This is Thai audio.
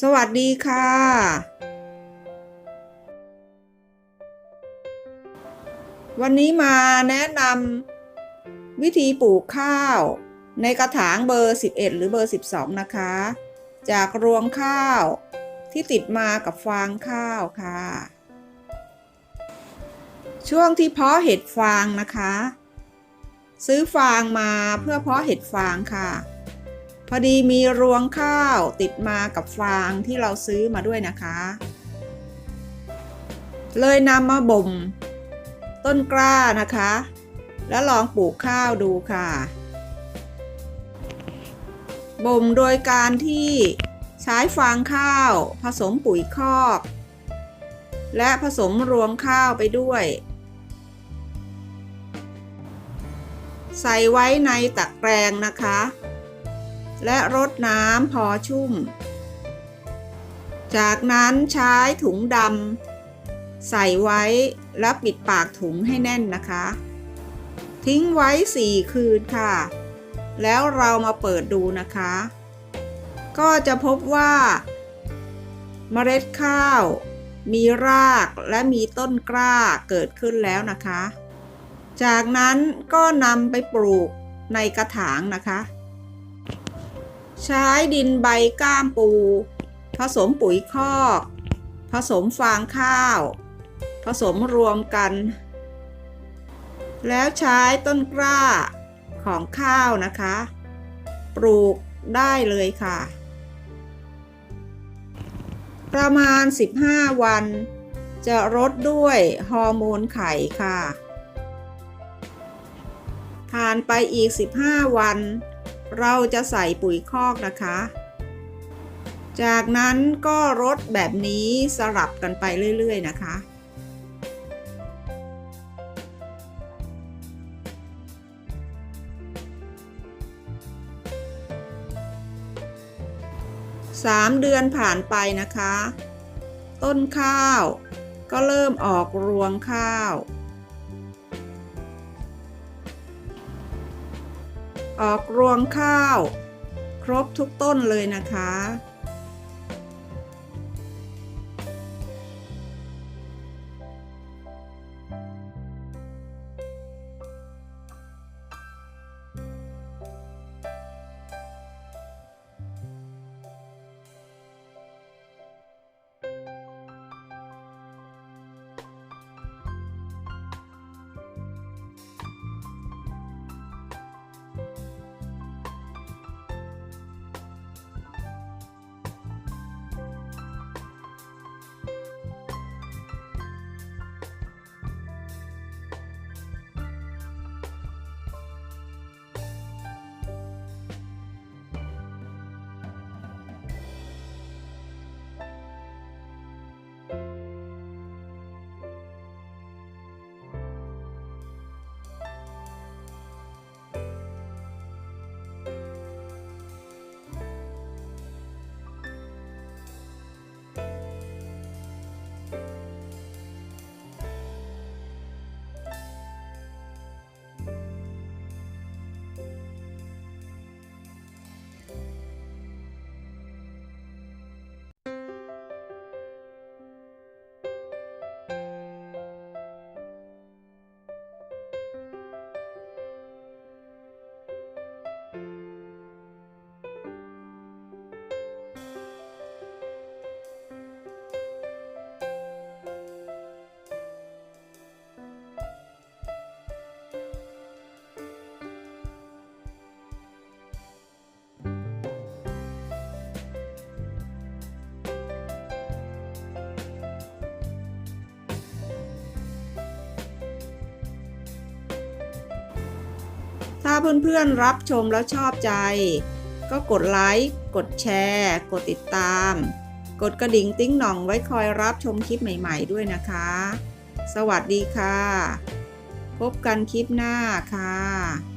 สวัสดีค่ะ วันนี้มาแนะนำวิธีปลูกข้าว ในกระถางเบอร์ 11 หรือเบอร์ 12 นะคะ จากรวงข้าวที่ติดมากับฟางข้าวค่ะ ช่วงที่เพาะเห็ดฟางนะคะ ซื้อฟางมาเพื่อเพาะเห็ดฟางค่ะ อดีมีรวงข้าวติดมากับฟางที่เราซื้อมาด้วยนะคะ เลยนำมาบ่ม ต้นกล้านะคะ แล้วลองปลูกข้าวดูค่ะ บ่มโดยการที่ใช้ฟางข้าว ผสมปุ๋ยคอก และผสมรวงข้าวไปด้วย ใส่ไว้ในตะแกรงนะคะ และรดน้ำพอชุ่ม จากนั้นใช้ถุงดำใส่ไว้แล้วปิดปากถุงให้แน่นนะคะ ทิ้งไว้ 4 คืนค่ะ แล้วเรามาเปิดดูนะคะ ก็จะพบว่า เมล็ดข้าว มีรากและมีต้นกล้าเกิดขึ้นแล้วนะคะ จากนั้นก็นำไปปลูกในกระถางนะคะ ใช้ดินใบก้ามปู ผสมปุ๋ยคอกผสมฟางข้าว ผสมรวมกัน แล้วใช้ต้นกล้าของข้าวนะคะ ปลูกได้เลยค่ะ ประมาณ 15 วัน จะรดด้วยฮอร์โมนไข่ค่ะ ผ่านไปอีก 15 วัน เราจะใส่ปุ๋ยคอกนะคะ จากนั้นก็รดแบบนี้สลับกันไปเรื่อยๆนะคะสามเดือนผ่านไปนะคะ ต้นข้าวก็เริ่มออกรวงข้าว ออกรวงข้าว ครบทุกต้นเลยนะคะ ถ้าเพื่อนๆรับชมแล้วชอบใจ ก็กดไลค์กดแชร์ กดติดตาม กดกระดิ่งติ้งหน่องไว้คอยรับชมคลิปใหม่ๆด้วยนะคะ สวัสดีค่ะ พบกันคลิปหน้าค่ะ